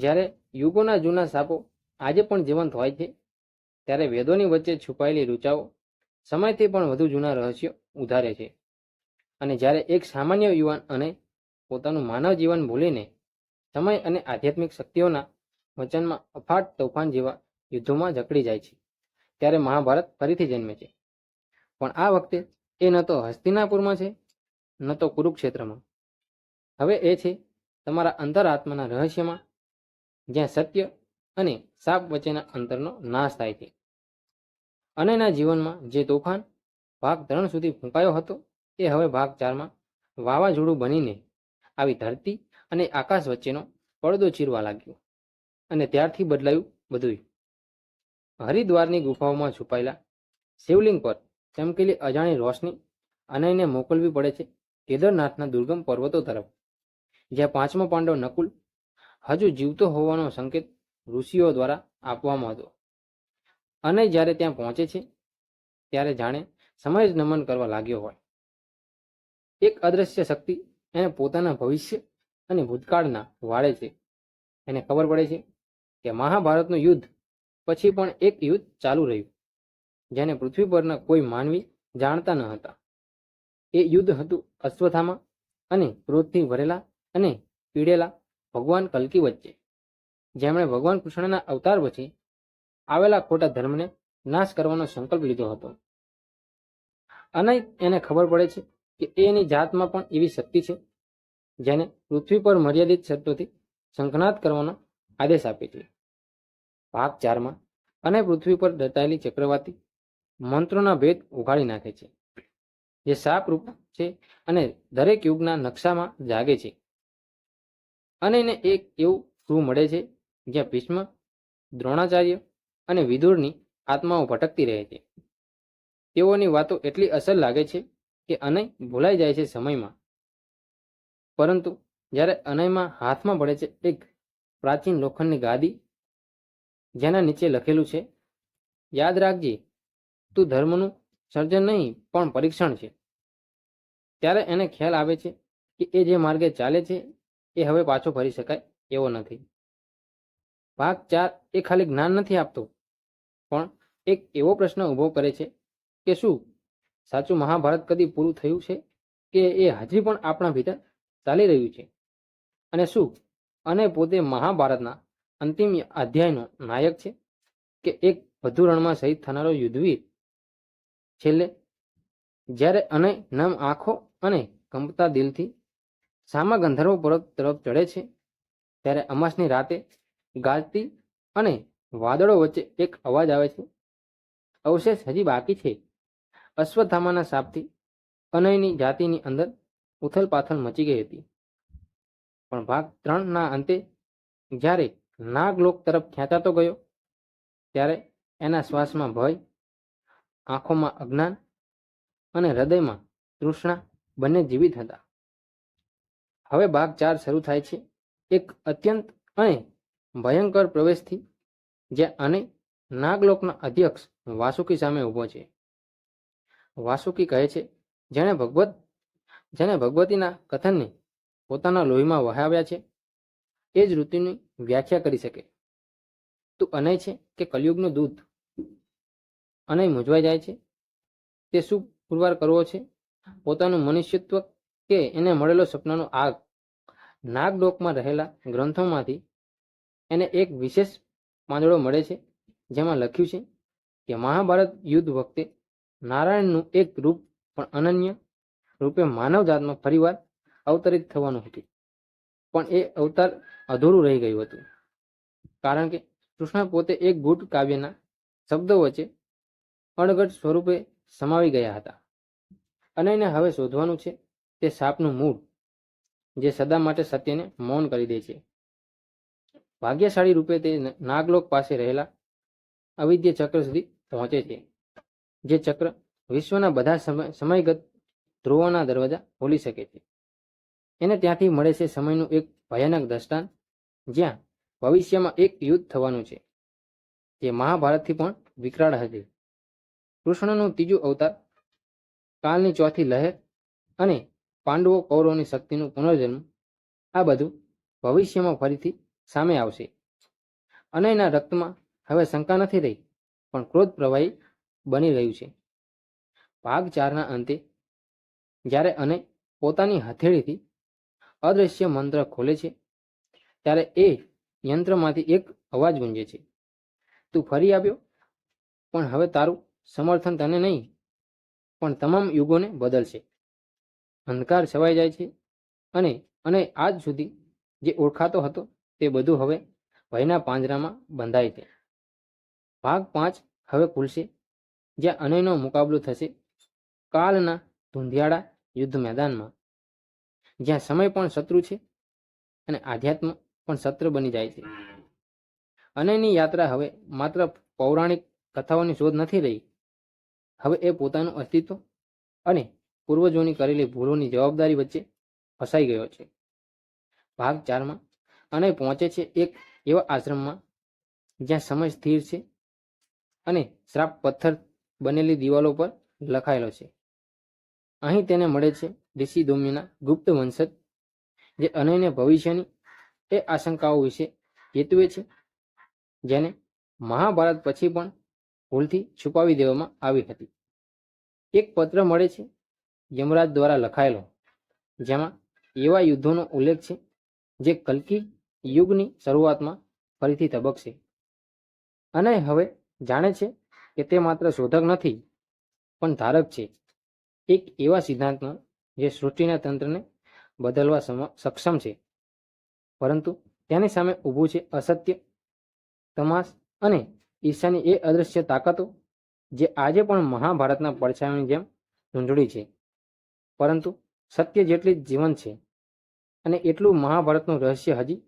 જ્યારે યુગોના જૂના સાપો આજે પણ જીવંત હોય છે, ત્યારે વેદોની વચ્ચે છુપાયેલી રૂચાઓ સમયથી પણ વધુ જૂના રહસ્યો ઉધારે છે. અને જ્યારે એક સામાન્ય યુવાન અને પોતાનું માનવ જીવન ભૂલીને સમય અને આધ્યાત્મિક શક્તિઓના વચનમાં અફાટ તોફાન જેવા યુદ્ધોમાં જકડી જાય છે, ત્યારે મહાભારત ફરીથી જન્મે છે. પણ આ વખતે એ ન તો હસ્તિનાપુરમાં છે, ન તો કુરુક્ષેત્રમાં. હવે એ છે તમારા અંતરાત્માના રહસ્યમાં જ્યાં સત્ય અને સાપ વચ્ચેના અંતરનો નાશ થાય છે. અનયના જીવનમાં જે તોફાન ભાગ ત્રણ સુધી ફૂંકાયો હતો, એ હવે ભાગ ચારમાં વાવાઝોડું બનીને આવી ધરતી અને આકાશ વચ્ચેનો પડદો ચીરવા લાગ્યો અને ત્યારથી બદલાયું બધુંય. હરિદ્વારની ગુફાઓમાં છુપાયેલા શિવલિંગ પર ચમકેલી અજાણી રોશની અનયને મોકલવી પડે છે કેદારનાથના દુર્ગમ પર્વતો તરફ, જ્યાં પાંચમો પાંડવ નકુલ હજુ જીવતો હોવાનો સંકેત ઋષિઓ દ્વારા આપવામાં હતો. અને જ્યારે ત્યાં પહોંચે છે, ત્યારે જાણે સમય જ નમન કરવા લાગ્યો હોય. એક અદ્રશ્ય શક્તિ એને પોતાના ભવિષ્ય અને ભૂતકાળના વાળે છે. એને ખબર પડે છે કે મહાભારતનું યુદ્ધ પછી પણ એક યુદ્ધ ચાલુ રહ્યું, જેને પૃથ્વી પરના કોઈ માનવી જાણતા ન હતા. એ યુદ્ધ હતું અશ્વથામાં અને ક્રોધથી ભરેલા અને પીડેલા ભગવાન કલ્કી વચ્ચે. જેમણે ભગવાન કૃષ્ણના અવતાર પછી આવેલા ખોટા ધર્મને નાશ કરવાનો સંકલ્પ લીધો હતો. અને એને ખબર પડે છે કે એની જાતમાં પણ એવી શક્તિ છે, જેને પૃથ્વી પર મર્યાદિત શબ્દોથી શંખનાદ કરવાનો આદેશ આપે છે. ભાગ ચારમાં અને પૃથ્વી પર દટાયેલી ચક્રવાતી મંત્રોના ભેદ ઉઘાડી નાખે છે. જે સાપ રૂપ છે અને દરેક યુગના નકશામાં જાગે છે. અને એને એક એવું ગૃહ મળે છે, જ્યાં ભીષ્મ, દ્રોણાચાર્ય અને વિદુરની આત્માઓ ભટકતી રહે છે. તેઓની વાતો એટલી અસર લાગે છે કે અનય ભૂલાઈ જાય છે સમયમાં. પરંતુ જ્યારે અનયમાં હાથમાં પડે છે એક પ્રાચીન લોખંડની ગાદી, જેના નીચે લખેલું છે, યાદ રાખજે, તું ધર્મનું સર્જન નહીં, પણ પરીક્ષણ છે. ત્યારે એને ખ્યાલ આવે છે કે એ જે માર્ગે ચાલે છે એ હવે પાછો ફરી શકાય એવો નથી. ભાગ ચાર એ ખાલી જ્ઞાન નથી આપતો. પણ એક એવો પ્રશ્ન ઊભો કરે છે કે શું સાચું મહાભારત કદી પૂરું થયું છે? કે એ હજી પણ આપણા ભીતર ચાલી રહ્યું છે? અને શું અને પોતે મહાભારતના અંતિમ અધ્યાયનો નાયક છે? કે એક વધુ રણમાં શહીદ થનારો યુદ્ધવીર? છેલ્લે, જ્યારે અને નમ આંખો અને કંપતા દિલથી સામા ગંધર્વ પર્વત તરફ ચડે છે. ત્યારે અમાસની રાતે ગાજતી અને વાદળો વચ્ચે એક અવાજ આવે છે. અવશેષ હજી બાકી છે. અશ્વત્થામાના સાપથી અનયની જાતિની અંદર ઉથલપાથલ મચી ગઈ હતી. પણ ભાગ ત્રણના અંતે જ્યારે નાગલોક તરફ ખેંચાતો ગયો, ત્યારે એના શ્વાસમાં ભય, આંખોમાં અજ્ઞાન અને હૃદયમાં તૃષ્ણા બંને જીવિત હતા. હવે ભાગ ચાર શરૂ થાય છે. એક અત્યંત અને ભયંકર પ્રવેશથી જ્યાં અને નાગલોકના અધ્યક્ષ વાસુકી સામે ઊભો છે. વાસુકી કહે છે, જેણે ભગવત, જેણે ભગવતીના કથનને પોતાના લોહીમાં વહાવ્યા છે, એ જ ઋતુની વ્યાખ્યા કરી શકે. તું અનય છે કે કલયુગનું દૂધ અનય મૂંઝવાઈ જાય છે? તે શું પુરવાર કરવો છે? પોતાનું મનુષ્યત્વ કે એને મળેલો સપનાનો આગ. નાગડોકમાં રહેલા ગ્રંથોમાંથી એને એક વિશેષ પાંદડો મળે છે, જેમાં લખ્યું છે કે મહાભારત યુદ્ધ વખતે નારાયણનું એક રૂપ પણ અનન્ય રૂપે માનવ જાતમાં ફરીવાર અવતરિત થવાનું હતું. પણ એ અવતાર અધૂરું રહી ગયું હતું. કારણ કે કૃષ્ણ પોતે એક ગુટ કાવ્યના શબ્દો વચ્ચે અણઘટ સ્વરૂપે સમાવી ગયા હતા. અને એને હવે શોધવાનું છે તે સાપનું મૂળ, જે સદા માટે સત્યને મૌન કરી દે છે. ભાગ્યશાળી રૂપે તે નાગલોક પાસે રહેલા અવિદ્ય ચક્ર સુધી પહોંચે છે, જે ચક્ર વિશ્વના બધા સમય, સમયગત ધ્રુવોના દરવાજા ખોલી શકે છે. એને ત્યાંથી મળે છે સમયનું એક ભયાનક દ્રષ્ટાંત, જ્યાં ભવિષ્યમાં એક યુદ્ધ થવાનું છે, જે મહાભારતથી પણ વિકરાળ હશે. કૃષ્ણનું ત્રીજું અવતાર કાલની ચોથી લહેર અને પાંડવો કૌરવની શક્તિનું પુનર્જન્મ આ બધું ભવિષ્યમાં ફરીથી સામે આવશે. અનયના રક્તમાં હવે શંકા નથી રહી, પણ ક્રોધ પ્રવાહી બની રહ્યું છે. ભાગ ચારના અંતે, જ્યારે અનય પોતાની હથેળીથી અદૃશ્ય મંત્ર ખોલે છે, ત્યારે એ યંત્રમાંથી એક અવાજ ગુંજે છે. તું ફરી આવ્યો? પણ હવે તારું સમર્થન તને નહીં, પણ તમામ યુગોને બદલશે. અંધકાર છવાઈ જાય છે. અને અને આજ સુધી જે ઓળખાતો હતો તે બધું હવે ભયના પાંજરામાં બંધાય છે. ભાગ પાંચ હવે ખુલશે. જ્યાં અનયનો મુકાબલો થશે કાલના ધુંધિયાળા યુદ્ધ મેદાનમાં. જ્યાં સમય પણ શત્રુ છે અને આધ્યાત્મ પણ શત્રુ બની જાય છે. અનયની યાત્રા હવે માત્ર પૌરાણિક કથાઓની શોધ નથી રહી. હવે એ પોતાનું અસ્તિત્વ અને પૂર્વજોની કરેલી ભૂલોની જવાબદારી વચ્ચે ફસાઈ ગયો છે. ભાગ ચારમાં અનય પહોંચે છે એક એવા આશ્રમમાં જ્યાં સમય સ્થિર છે અને શ્રાપ પથ્થર બનેલી દિવાલો પર લખાયેલો છે. અહીં તેને મળે છે ઋષિ દોમ્યના ગુપ્ત વંશજ, જે અનયને ભવિષ્યની એ આશંકાઓ વિશે ચેતવે છે, જેને મહાભારત પછી પણ ભૂલથી છુપાવી દેવામાં આવી હતી. એક પત્ર મળે છે યમરાજ દ્વારા લખાયેલો. જેમાં એવા યુદ્ધોનો ઉલ્લેખ છે, જે કલ્કી યુગની શરૂઆતમાં ફરીથી તબકશે. અને હવે જાણે છે કે તે માત્ર શોધક નથી, પણ ધારક છે. એક એવા સિદ્ધાંતનો જે સૃષ્ટિના તંત્રને બદલવા સક્ષમ છે. પરંતુ તેની સામે ઊભું છે અસત્ય તમાસ અને ઈર્ષાની એ અદૃશ્ય તાકાતો, જે આજે પણ મહાભારતના પડછાયાની જેમ ઝૂંઝળી છે. પરંતુ સત્ય જેટલી જ જીવંત છે. અને એટલું મહાભારતનું રહસ્ય હજી